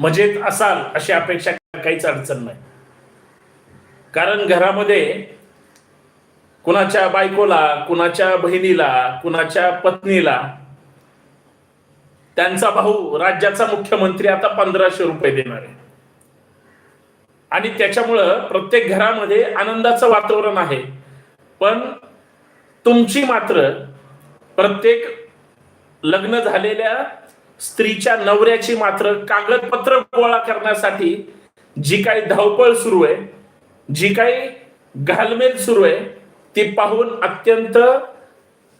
मजेत असाल अशी अपेक्षा काहीच अडचण नाही. कारण घरामध्ये कुणाच्या बायकोला कुणाच्या बहिणीला कुणाच्या पत्नीला त्यांचा भाऊ राज्याचा मुख्यमंत्री आता पंधराशे रुपये देणार आहे. आणि त्याच्यामुळं प्रत्येक घरामध्ये आनंदाचं वातावरण आहे. पण तुमची मात्र प्रत्येक लग्न झालेल्या स्त्रीच्या नवऱ्याची मात्र कागदपत्र गोळा करण्यासाठी जी काही धावपळ सुरू आहे जी काही घालमेल सुरू आहे ती पाहून अत्यंत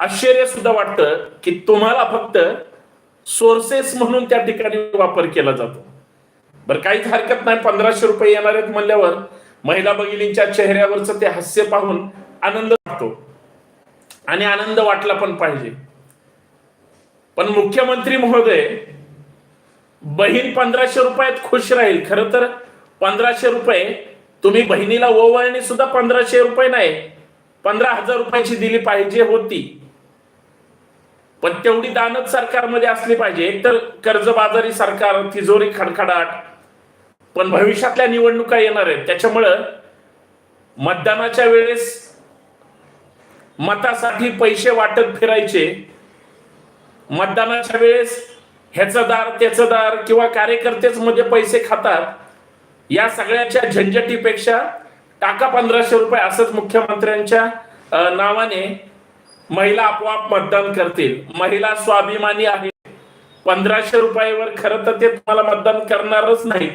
आश्चर्य सुद्धा वाटतं की तुम्हाला फक्त सोर्सेस म्हणून त्या ठिकाणी वापर केला जातो. बरं काहीच हरकत नाही पंधराशे रुपये येणार आहेत म्हणल्यावर महिला भगिनींच्या चेहऱ्यावरचं ते हास्य पाहून आनंद वाटतो. आणि आनंद वाटला पण पाहिजे. पण मुख्यमंत्री महोदय बहीण पंधराशे रुपयात खुश राहील. खर तर पंधराशे रुपये तुम्ही बहिणीला ओवाळणी सुद्धा पंधराशे रुपये नाही पंधरा हजार रुपयाची दिली पाहिजे होती. पण तेवढी दानच सरकारमध्ये असली पाहिजे. एकतर कर्जबाजारी सरकार तिजोरी खडखडाट. पण भविष्यातल्या निवडणुका येणार आहेत. त्याच्यामुळं मतदानाच्या वेळेस मतासाठी पैसे वाटत फिरायचे. मतदानाच्या वेळेस ह्याचं दार त्याचं दार किंवा कार्यकर्तेच मध्ये पैसे खातात या सगळ्याच्या झंझटीपेक्षा टाका पंधराशे रुपये असंच मुख्यमंत्र्यांच्या नावाने महिला आपोआप मतदान करतील. महिला स्वाभिमानी आहे पंधराशे रुपयावर खरं तर ते तुम्हाला मतदान करणारच नाही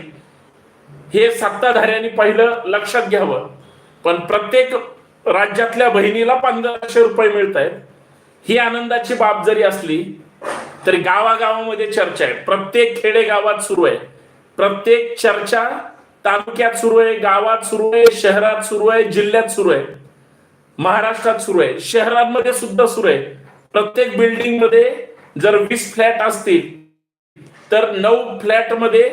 हे सत्ताधाऱ्यांनी पहिलं लक्षात घ्यावं. पण प्रत्येक राज्यातल्या बहिणीला पंधराशे रुपये मिळत आहेत ही आनंदाची बाब जरी असली तरी गावागावामध्ये चर्चा आहे. प्रत्येक खेडेगावात सुरू आहे. प्रत्येक चर्चा तालुक्यात सुरू आहे गावात सुरू आहे शहरात सुरू आहे जिल्ह्यात सुरू आहे. महाराष्ट्रात सुरू आहे. शहरांमध्ये सुद्धा सुरू आहे. प्रत्येक बिल्डिंगमध्ये जर वीस फ्लॅट असतील तर नऊ फ्लॅटमध्ये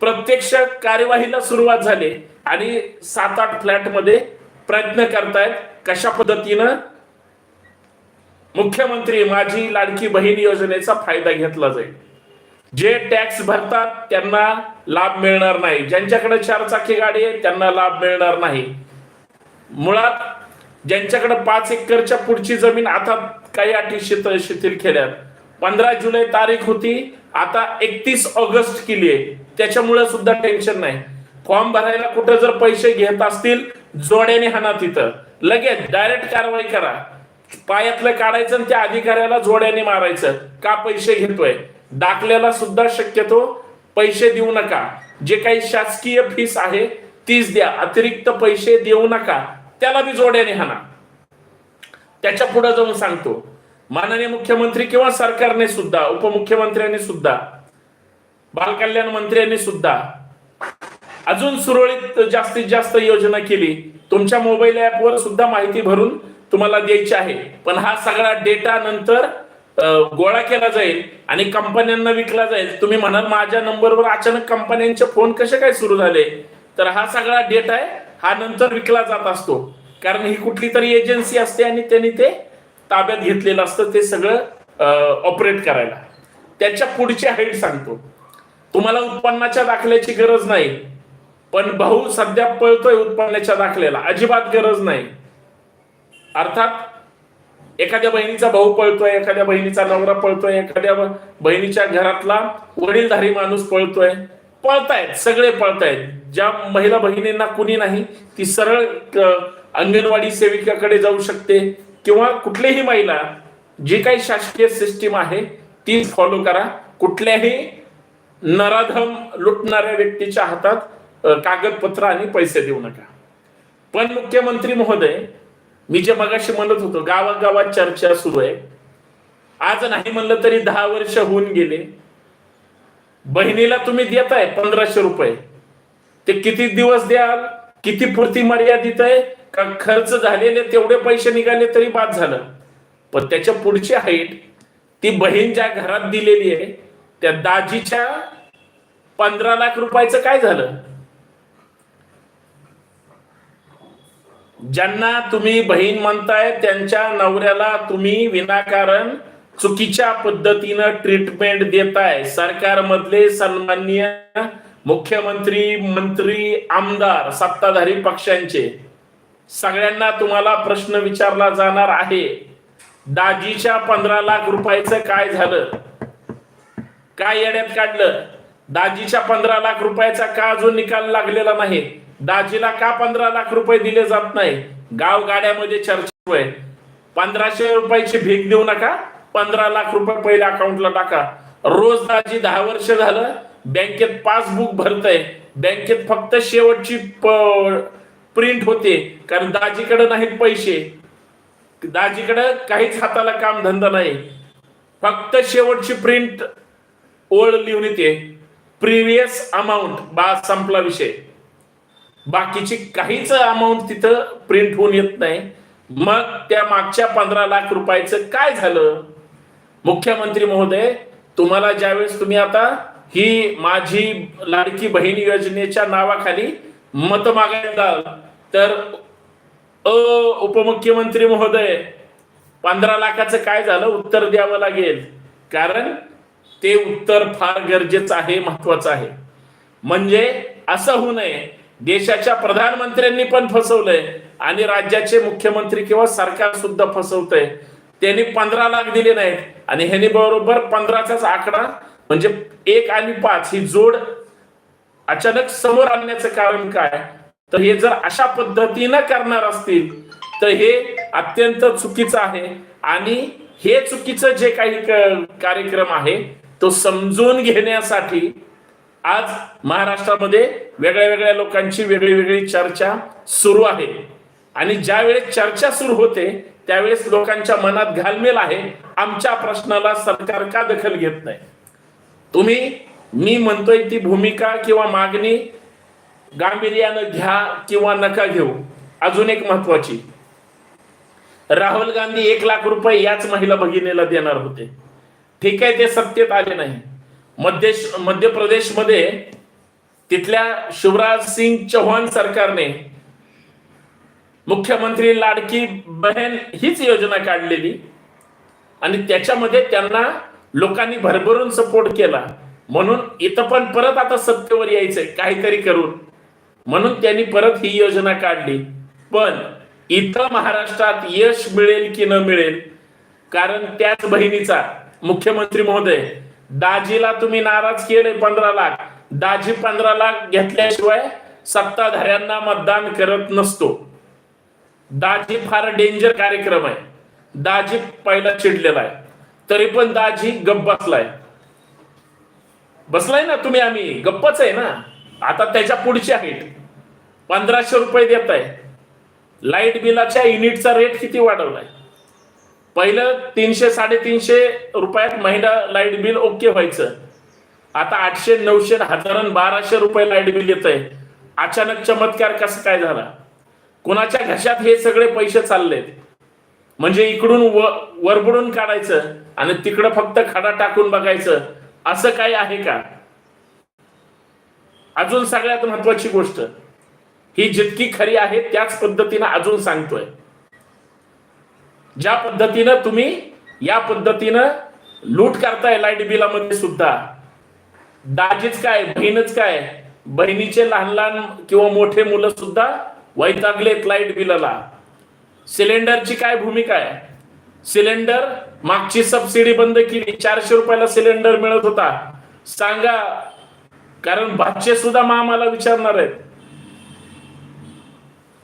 प्रत्यक्ष कार्यवाहीला सुरुवात झाली आणि सात आठ फ्लॅटमध्ये प्रयत्न करतायत कशा पद्धतीनं मुख्यमंत्री माझी लाडकी बहीण योजनेचा फायदा घेतला जाईल. जे टॅक्स भरतात त्यांना लाभ मिळणार नाही. ज्यांच्याकडे चार चाकी गाडी आहे त्यांना लाभ मिळणार नाही. मुळात ज्यांच्याकडे पाच एकरच्या पुढची जमीन आता काही अटी शिथ- शिथिल केल्यात. पंधरा जुलै तारीख होती आता एकतीस ऑगस्ट केली आहे. त्याच्यामुळे सुद्धा टेन्शन नाही. फॉर्म भरायला कुठे जर पैसे घेत असतील जोड्याने हाना तिथं. लगेच डायरेक्ट कारवाई करा. पायातलं काढायचं आणि त्या अधिकाऱ्याला जोड्याने मारायचं. का पैसे घेतोय? दाखल्याला सुद्धा शक्यतो पैसे देऊ नका. जे काही शासकीय फीस आहे तीच द्या. अतिरिक्त पैसे देऊ नका. त्याला बी जोड्याने हाना त्याच्या पुढे जाऊन सांगतो. माननीय मुख्यमंत्री किंवा सरकारने सुद्धा उपमुख्यमंत्र्यांनी सुद्धा बालकल्याण मंत्र्यांनी सुद्धा अजून सुरळीत जास्तीत जास्त योजना केली. तुमच्या मोबाईल ऍपवर सुद्धा माहिती भरून तुम्हाला द्यायची आहे. पण हा सगळा डेटा नंतर गोळा केला जाईल आणि कंपन्यांना विकला जाईल. तुम्ही म्हणाल माझ्या नंबरवर अचानक कंपन्यांचे फोन कसे काय सुरू झाले? तर हा सगळा डेटा आहे हा नंतर विकला जात असतो. कारण ही कुठली तरी एजन्सी असते आणि त्यांनी ते ताब्यात घेतलेलं असतं ते सगळं ऑपरेट करायला. त्याच्या पुढची हाईट सांगतो. तुम्हाला उत्पन्नाच्या दाखल्याची गरज नाही. पण भाऊ सध्या पळतोय उत्पन्नाच्या दाखल्याला. अजिबात गरज नाही. अर्थात एखाद्या बहिणीचा भाऊ पळतोय एखाद्या बहिणीचा नवरा पळतोय एखाद्या बहिणीच्या घरातला वडीलधारी माणूस पळतोय. पळतायत सगळे पळतायत. ज्या महिला बहिणींना कुणी नाही ती सरळ अंगणवाडी सेविकाकडे जाऊ शकते किंवा कुठलीही महिला जी काही शासकीय सिस्टीम आहे ती फॉलो करा. कुठल्याही नराधम लुटणाऱ्या व्यक्तीच्या हातात कागदपत्र आणि पैसे देऊ नका. पण मुख्यमंत्री महोदय मी जे मगाशी म्हणत होतो गावागावात चर्चा सुरू आहे. आज नाही म्हणलं तरी दहा वर्ष होऊन गेले. बहिणीला तुम्ही देताय पंधराशे रुपये. ते किती दिवस द्याल किती पुरती मर्यादित आहे का खर्च झालेले तेवढे पैसे निघाले तरी बाद झालं. पण त्याच्या पुढची हाईट ती बहीण ज्या घरात दिलेली आहे त्या दाजीच्या पंधरा लाख रुपयाचं काय झालं? ज्यांना तुम्ही बहीण म्हणताय त्यांच्या नवऱ्याला तुम्ही विनाकारण चुकीच्या पद्धतीनं ट्रीटमेंट देताय. सरकारमधले सन्माननीय मुख्यमंत्री मंत्री आमदार सत्ताधारी पक्षांचे सगळ्यांना तुम्हाला प्रश्न विचारला जाणार आहे. दाजीच्या पंधरा लाख रुपयाचं काय झालं? काय येण्यात काढलं? दाजीच्या पंधरा लाख रुपयाचा का अजून निकाल लागलेला नाही? दाजीला का पंधरा लाख रुपये दिले जात नाही? गाव गाड्यामध्ये चर्चा आहे. पंधराशे रुपयाची भीक देऊ नका. पंधरा लाख रुपये पहिल्या अकाउंटला टाका. रोज दाजी दहा वर्ष झालं बँकेत पासबुक भरतय. बँकेत फक्त शेवटची प्रिंट होते. कारण दाजीकडे नाहीत पैसे. दाजीकडे काहीच हाताला काम धंदा नाही. फक्त शेवटची प्रिंट ओळ लिहून येते. प्रिव्हियस अमाऊंट बा संपला विषय. बाकीची काहीच अमाऊंट तिथं प्रिंट होऊन येत नाही. मग त्या मागच्या पंधरा लाख रुपयाचं काय झालं? मुख्यमंत्री महोदय तुम्हाला ज्यावेळेस तुम्ही आता ही माझी लाडकी बहीण योजनेच्या नावाखाली मत मागायला जाल, तर अ उपमुख्यमंत्री महोदय पंधरा लाखाचं काय झालं? उत्तर द्यावं लागेल. कारण ते उत्तर फार गरजेचं आहे महत्वाचं आहे. म्हणजे असं होऊ नये देशाच्या प्रधानमंत्र्यांनी पण फसवलंय आणि राज्याचे मुख्यमंत्री किंवा सरकार सुद्धा फसवतंय. त्यांनी पंधरा लाख दिले नाहीत. आणि ह्यांनी बरोबर पंधराचाच आकडा म्हणजे एक आणि पाच ही जोड अचानक समोर आणण्याचं कारण काय? तर हे जर अशा पद्धतीनं करणार असतील तर हे अत्यंत चुकीचं आहे. आणि हे चुकीचं जे काही कार्यक्रम आहे तो समजून घेण्यासाठी आज महाराष्ट्रामध्ये वेगळ्या वेगळ्या लोकांची वेगळी वेगळी चर्चा सुरू आहे. आणि ज्या वेळेस चर्चा सुरू होते त्यावेळेस लोकांच्या मनात घालमेल आहे. आमच्या प्रश्नाला सरकार का दखल घेत नाही? तुम्ही मी म्हणतोय ती भूमिका किंवा मागणी गांभीर्यानं घ्या किंवा नका घेऊ. अजून एक महत्वाची. राहुल गांधी एक लाख रुपये याच महिला भगिनीला देणार होते. ठीक आहे ते सत्तेत आले नाही. मध्य मध्य प्रदेशमध्ये तिथल्या शिवराज सिंग चौहान सरकारने मुख्यमंत्री लाडकी बहन हीच योजना काढलेली. आणि त्याच्यामध्ये त्यांना लोकांनी भरभरून सपोर्ट केला. म्हणून इथं पण परत आता सत्तेवर यायचंय. काहीतरी करून. म्हणून त्यांनी परत ही योजना काढली. पण इथं महाराष्ट्रात यश मिळेल की न मिळेल? कारण त्याच बहिणीचा मुख्यमंत्री महोदय दाजीला तुम्ही नाराज केले पंधरा लाख. दाजी पंधरा लाख घेतल्याशिवाय सत्ताधाऱ्यांना मतदान करत नसतो. दाजी फार डेंजर कार्यक्रम आहे. दाजी पहिला चिडलेला आहे. तरी पण दाजी गप्प बसलाय. बसलाय ना तुम्ही आम्ही. गप्पच आहे ना. आता त्याच्या पुढची आहेत. पंधराशे रुपये देत आहे लाइट बिलाच्या युनिटचा रेट किती वाढवलाय? पहिलं तीनशे साडेतीनशे रुपयात महिना लाइट बिल ओके व्हायचं. आता आठशे नऊशे हजार बाराशे रुपये लाइट बिल येत आहे अचानक चमत्कार कसं काय झाला? कोणाच्या घशात हे सगळे पैसे चाललेत? म्हणजे इकडून व वरबडून काढायचं आणि तिकडं फक्त खडा टाकून बघायचं असं काही आहे का? अजून सगळ्यात महत्वाची गोष्ट ही जितकी खरी आहे त्याच पद्धतीनं अजून सांगतोय. ज्या पद्धतीनं तुम्ही या पद्धतीनं लूट करताय लाइट बिलामध्ये सुद्धा दाजीच काय बहीणच काय बहिणीचे लहान लहान किंवा मोठे मुलं सुद्धा वैतागलेत लाइट बिलाला. सिलेंडरची काय भूमिका आहे? सिलेंडर मागची सबसिडी बंद केली चारशे रुपयाला सिलेंडर मिळत होता. सांगा कारण भाचे सुद्धा मामाला विचारणार आहेत.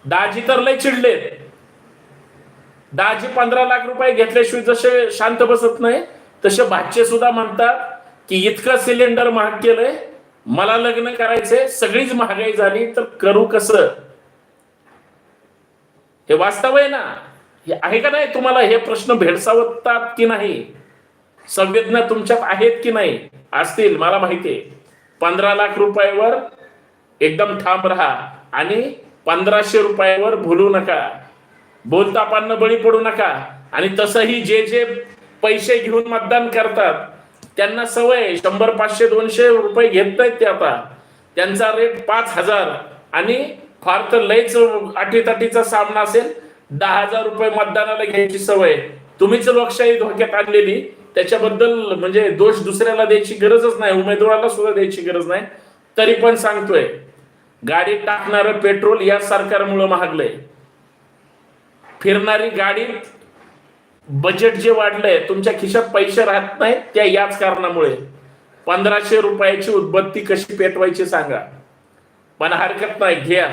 दाजी तर लय चिडलेत. दाजी पंधरा लाख रुपये घेतल्याशिवाय जसे शांत बसत नाही तसे भाचे सुद्धा म्हणतात की इतकं सिलेंडर महाग केलंय मला लग्न करायचंय सगळीच महागाई झाली तर करू कसं? हे वास्तव आहे ना? हे आहे का नाही तुम्हाला हे प्रश्न भेडसावतात की नाही? संवेदना तुमच्यात आहेत की नाही? असतील मला माहिती आहे. पंधरा लाख रुपयावर एकदम ठाम राहा आणि पंधराशे रुपयावर भुलू नका. बोलतापांना बळी पडू नका. आणि तसंही जे जे पैसे घेऊन मतदान करतात त्यांना सवय शंभर पाचशे दोनशे रुपये घेत नाहीत ते आता. त्यांचा रेट पाच हजार. आणि फार तर लयच अटीतटीचा सामना असेल. दहा हजार रुपये मतदानाला घ्यायची सवय तुम्हीच लोकशाही धोक्यात आणलेली. त्याच्याबद्दल म्हणजे दोष दुसऱ्याला द्यायची गरजच नाही. उमेदवाराला सुद्धा द्यायची गरज नाही. तरी पण सांगतोय गाडीत टाकणारं पेट्रोल या सरकारमुळे महागलंय. फिरणारी गाडी बजेट जे वाढलंय तुमच्या खिशात पैसे राहत नाहीत त्या याच कारणामुळे. पंधराशे रुपयाची उदबत्ती कशी पेटवायची सांगा. पण हरकत नाही घ्या.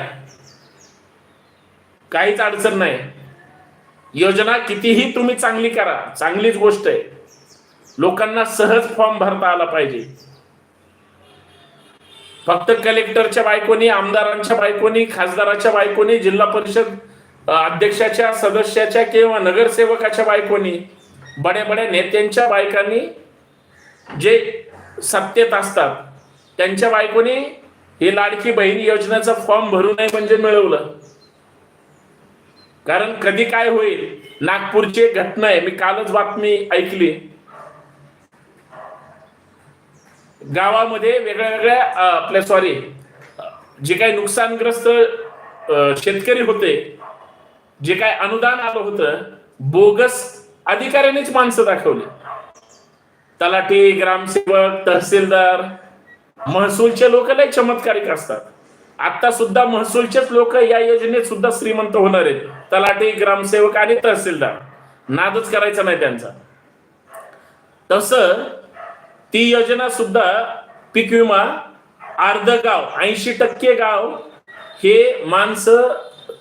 काहीच अडचण नाही. योजना कितीही तुम्ही चांगली करा चांगलीच गोष्ट आहे. लोकांना सहज फॉर्म भरता आला पाहिजे. फक्त कलेक्टरच्या बायकोनी आमदारांच्या बायकोनी खासदाराच्या बायकोनी जिल्हा परिषद अध्यक्षाच्या सदस्याच्या किंवा नगरसेवकाच्या बायकोनी बड्या बड्या नेत्यांच्या बायकांनी जे सत्तेत असतात त्यांच्या बायकोनी हे लाडकी बहीण योजनेचा फॉर्म भरू नये म्हणजे मिळवलं. कारण कधी काय होईल नागपूरची एक घटना आहे मी कालच बातमी ऐकली. गावामध्ये वेगळ्या वेगळ्या आपल्या सॉरी जे काही नुकसानग्रस्त शेतकरी होते जे काय अनुदान आलं होतं बोगस अधिकाऱ्यांनीच माणसं दाखवली. तलाठी ग्रामसेवक तहसीलदार महसूलचे लोक लय चमत्कारिक असतात. आता सुद्धा महसूलचेच लोक या योजनेत सुद्धा श्रीमंत होणार आहेत. तलाठी ग्रामसेवक आणि तहसीलदार. नादच करायचा नाही त्यांचा. तस ती योजना सुद्धा पीक विमा अर्ध गाव ऐंशी टक्के गाव हे माणसं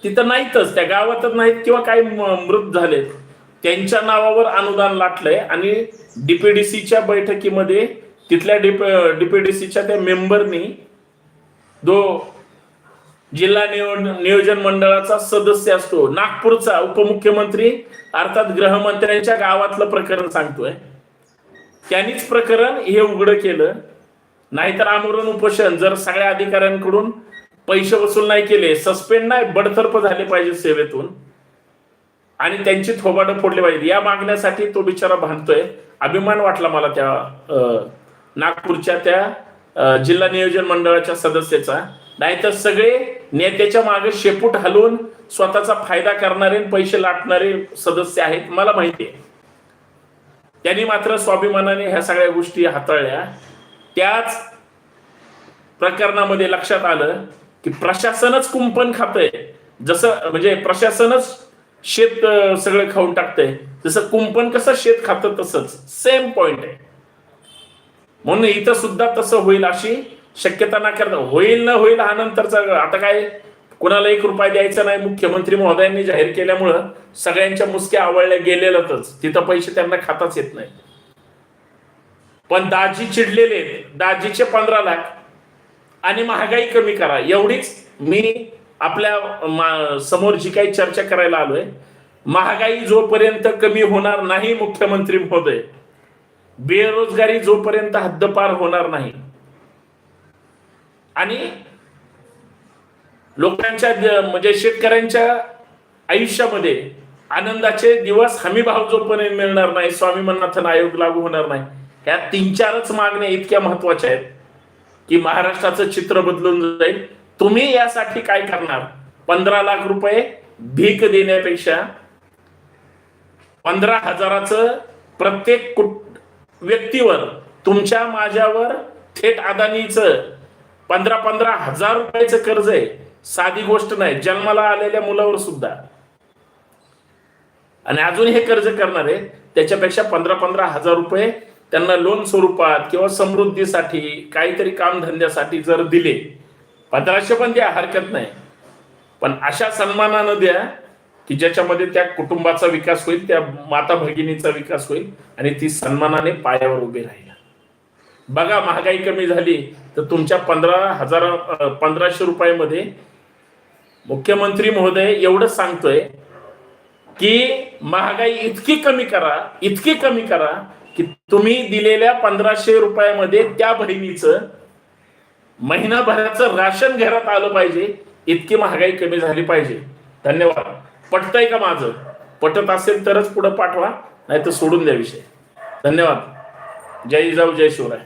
तिथं नाहीतच त्या गावातच नाहीत किंवा काही म- मृत झालेत. त्यांच्या नावावर अनुदान लाटलंय आणि डीपीडीसीच्या बैठकीमध्ये तिथल्या डीपीडीसीच्या त्या मेंबरनी जो जिल्हा नियोजन मंडळाचा सदस्य असतो नागपूरचा उपमुख्यमंत्री अर्थात गृहमंत्र्यांच्या गावातलं प्रकरण सांगतोय. त्यांनीच प्रकरण हे उघड केलं. नाहीतर आमरण उपोषण जर सगळ्या अधिकाऱ्यांकडून पैसे वसूल नाही केले सस्पेंड नाही बडतर्फ झाले पाहिजे सेवेतून. आणि त्यांची थोबाडं फोडली पाहिजे. या मागण्यासाठी तो बिचारा भांडतोय. अभिमान वाटला मला त्या नागपूरच्या त्या जिल्हा नियोजन मंडळाच्या सदस्याचा. नाहीतर सगळे नेत्याच्या मागे शेपूट हलवून स्वतःचा फायदा करणारे आणि पैसे लाटणारे सदस्य आहेत मला माहिती आहे. त्यांनी मात्र स्वाभिमानाने ह्या सगळ्या गोष्टी हाताळल्या. त्याच प्रकरणामध्ये लक्षात आलं की प्रशासनच कुंपण खातंय. जसं म्हणजे प्रशासनच शेत सगळं खाऊन टाकतंय. जसं कुंपण कसं शेत खातं तसंच. सेम पॉइंट आहे. म्हणून इथं सुद्धा तसं होईल अशी शक्यता ना करता. होईल न होईल हा नंतरचा आता काय कुणाला एक रुपया द्यायचा नाही मुख्यमंत्री महोदयांनी जाहीर केल्यामुळं सगळ्यांच्या मुसक्या आवळल्या गेलेल्यातच. तिथं पैसे त्यांना खाताच येत नाही पण दाजी चिडलेले दाजीचे पंधरा लाख. आणि महागाई कमी करा. एवढीच मी आपल्यासमोर जी काही चर्चा करायला आलोय महागाई जोपर्यंत कमी होणार नाही मुख्यमंत्री महोदय बेरोजगारी जोपर्यंत हद्दपार होणार नाही आणि लोकांच्या म्हणजे शेतकऱ्यांच्या आयुष्यामध्ये आनंदाचे दिवस हमी भाव जोपर्यंत मिळणार नाही स्वामी मन्नाथन आयोग लागू होणार नाही ह्या तीन चारच मागण्या इतक्या महत्त्वाच्या आहेत. की महाराष्ट्राचं चित्र बदलून जाईल. तुम्ही यासाठी काय करणार? पंधरा लाख रुपये भीक देण्यापेक्षा पंधरा हजाराचं प्रत्येक कुट- व्यक्तीवर तुमच्या माझ्यावर थेट अदानीचं पंधरा पंधरा हजार रुपयाचं कर्ज आहे. साधी गोष्ट नाही जन्माला आलेल्या मुलावर सुद्धा. आणि अजून हे कर्ज करणार आहे त्याच्यापेक्षा पंधरा पंधरा हजार रुपये त्यांना लोन स्वरूपात किंवा समृद्धीसाठी काहीतरी कामधंद्यासाठी जर दिले पंधराशे पण द्या हरकत नाही. पण अशा सन्मानानं द्या की ज्याच्यामध्ये त्या कुटुंबाचा विकास होईल त्या माता भगिनीचा विकास होईल आणि ती सन्मानाने पायावर उभी राहील. बघा महागाई कमी झाली तर तुमच्या पंधरा हजार पंधराशे रुपयामध्ये मुख्यमंत्री महोदय एवढंच सांगतोय की महागाई इतकी कमी करा इतकी कमी करा की तुम्ही दिलेल्या पंधराशे रुपयामध्ये त्या बहिणीचं महिनाभराचं राशन घरात आलं पाहिजे इतकी महागाई कमी झाली पाहिजे. धन्यवाद. पटतंय का माझं? पटत असेल तरच पुढे पाठवा नाही तर सोडून द्या विषय. धन्यवाद. जय जाऊ जय शिवराय.